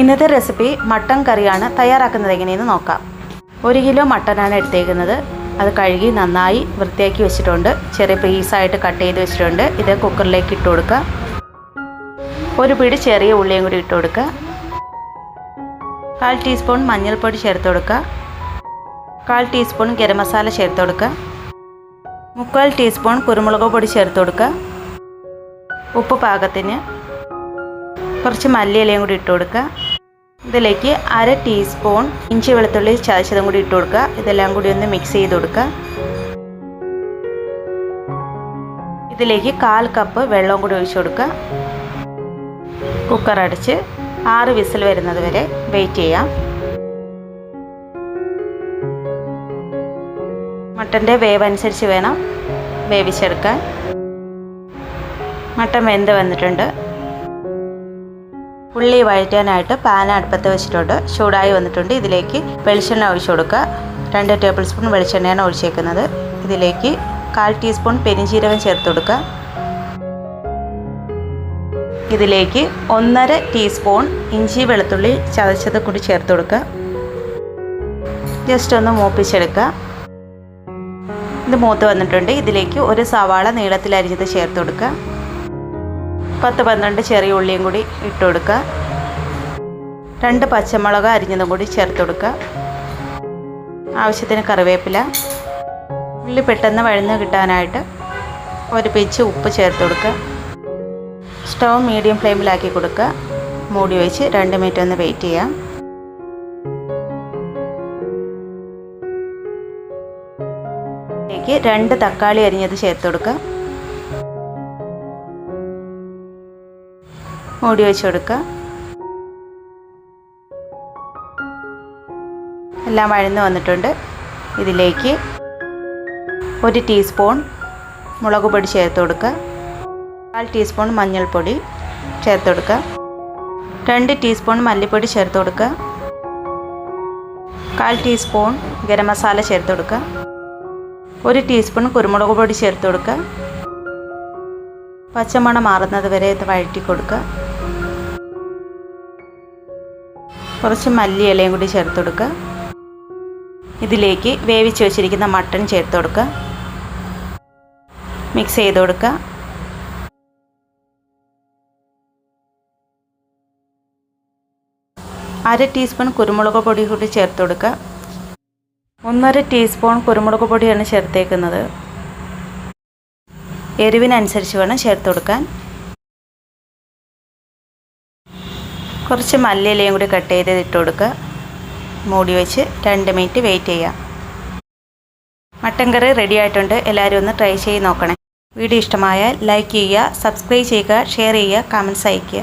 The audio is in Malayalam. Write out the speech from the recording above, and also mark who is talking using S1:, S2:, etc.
S1: ഇന്നത്തെ റെസിപ്പി മട്ടൻ കറിയാണ് തയ്യാറാക്കുന്നത്. എങ്ങനെയെന്ന് നോക്കാം. ഒരു കിലോ മട്ടനാണ് എടുത്തേക്കുന്നത്. അത് കഴുകി നന്നായി വൃത്തിയാക്കി വെച്ചിട്ടുണ്ട്. ചെറിയ പീസായിട്ട് കട്ട് ചെയ്ത് വെച്ചിട്ടുണ്ട്. ഇത് കുക്കറിലേക്ക് ഇട്ട് കൊടുക്കുക. ഒരു പിടി ചെറിയ ഉള്ളിയും കൂടി ഇട്ട് കൊടുക്കുക. കാൽ ടീസ്പൂൺ മഞ്ഞൾപ്പൊടി ചേർത്ത് കൊടുക്കുക. കാൽ ടീസ്പൂൺ ഗരം മസാല ചേർത്ത് കൊടുക്കുക. മുക്കാൽ ടീസ്പൂൺ കുരുമുളക് പൊടി ചേർത്ത് കൊടുക്കുക. ഉപ്പ് പാകത്തിന് കുറച്ച് മല്ലിയിലയും കൂടി ഇട്ട് കൊടുക്കുക. ഇതിലേക്ക് അര ടീസ്പൂൺ ഇഞ്ചി വെളുത്തുള്ളി ചതച്ചതും കൂടി ഇട്ട് കൊടുക്കുക. ഇതെല്ലാം കൂടി ഒന്ന് മിക്സ് ചെയ്ത് കൊടുക്കുക. ഇതിലേക്ക് കാൽ കപ്പ് വെള്ളവും കൂടി ഒഴിച്ചു കൊടുക്കുക. കുക്കർ അടച്ച് ആറ് വിസിൽ വരുന്നത് വരെ വെയിറ്റ് ചെയ്യാം. മട്ടന്റെ വേവ് അനുസരിച്ച് വേണം വേവിച്ചെടുക്കാൻ. മട്ടൻ വെന്ത് വന്നിട്ടുണ്ട്. ഉള്ളി വഴറ്റാനായിട്ട് പാൻ അടുപ്പത്ത് വെച്ചിട്ടുണ്ട്. ചൂടായി വന്നിട്ടുണ്ട്. ഇതിലേക്ക് വെളിച്ചെണ്ണ ഒഴിച്ചു കൊടുക്കുക. രണ്ട് ടേബിൾ സ്പൂൺ വെളിച്ചെണ്ണയാണ് ഒഴിച്ചേക്കുന്നത്. ഇതിലേക്ക് കാൽ ടീസ്പൂൺ പെരിഞ്ചീരകം ചേർത്ത് കൊടുക്കുക. ഇതിലേക്ക് ഒന്നര ടീസ്പൂൺ ഇഞ്ചി വെളുത്തുള്ളി ചതച്ചത് കൂടി ചേർത്ത് കൊടുക്കുക. ജസ്റ്റ് ഒന്ന് മൂപ്പിച്ചെടുക്കുക. ഇത് മൂത്ത് വന്നിട്ടുണ്ട്. ഇതിലേക്ക് ഒരു സവാള നീളത്തിൽ അരിഞ്ഞത് ചേർത്ത് കൊടുക്കുക. പത്ത് പന്ത്രണ്ട് ചെറിയ ഉള്ളിയും കൂടി ഇട്ട് കൊടുക്കുക രണ്ട് പച്ചമുളക് അരിഞ്ഞതും കൂടി ചേർത്ത് കൊടുക്കുക ആവശ്യത്തിന് കറിവേപ്പില. ഉള്ളി പെട്ടെന്ന് വഴന്ന് കിട്ടാനായിട്ട് ഒരു പിച്ച് ഉപ്പ് ചേർത്ത് കൊടുക്കുക സ്റ്റൗ മീഡിയം ഫ്ലെയിമിലാക്കി കൊടുക്കുക മൂടി വെച്ച് രണ്ട് മിനിറ്റ് ഒന്ന് വെയിറ്റ് ചെയ്യാം. രണ്ട് തക്കാളി അരിഞ്ഞത് ചേർത്ത് കൊടുക്കുക മൂടി വെച്ച് കൊടുക്കുക. എല്ലാം വഴന്ന് വന്നിട്ടുണ്ട്. ഇതിലേക്ക് ഒരു ടീസ്പൂൺ മുളക് പൊടി ചേർത്ത് കൊടുക്കുക. കാൽ ടീസ്പൂൺ മഞ്ഞൾപ്പൊടി ചേർത്ത് കൊടുക്കുക. രണ്ട് ടീസ്പൂൺ മല്ലിപ്പൊടി ചേർത്ത് കൊടുക്കുക. കാൽ ടീസ്പൂൺ ഗരം മസാല ചേർത്ത് കൊടുക്കുക. ഒരു ടീസ്പൂൺ കുരുമുളക് പൊടി ചേർത്ത് കൊടുക്കുക. പച്ചമണം മാറുന്നത് വരെ ഇത് വഴറ്റി കൊടുക്കുക. കുറച്ച് മല്ലി ഇലയും കൂടി ചേർത്ത് കൊടുക്കുക. ഇതിലേക്ക് വേവിച്ച് വെച്ചിരിക്കുന്ന മട്ടൺ ചേർത്ത് കൊടുക്കുക. മിക്സ് ചെയ്ത് കൊടുക്കുക. അര ടീസ്പൂൺ കുരുമുളക് പൊടി കൂടി ചേർത്ത് കൊടുക്കുക. ഒന്നര ടീസ്പൂൺ കുരുമുളക് പൊടിയാണ് ചേർത്തേക്കുന്നത്. എരിവിനനുസരിച്ച് വേണം ചേർത്ത് കൊടുക്കാൻ. കുറച്ച് മല്ലിയിലയും കൂടി കട്ട് ചെയ്ത് ഇട്ട് കൊടുക്കുക. മൂടി വെച്ച് രണ്ട് മിനിറ്റ് വെയിറ്റ് ചെയ്യാം മട്ടൻ കറി റെഡി ആയിട്ടുണ്ട്. എല്ലാവരും ഒന്ന് ട്രൈ ചെയ്ത് നോക്കണേ. വീഡിയോ ഇഷ്ടമായാൽ ലൈക്ക് ചെയ്യുക സബ്സ്ക്രൈബ് ചെയ്യുക ഷെയർ ചെയ്യുക കമൻസ് അയയ്ക്കുക.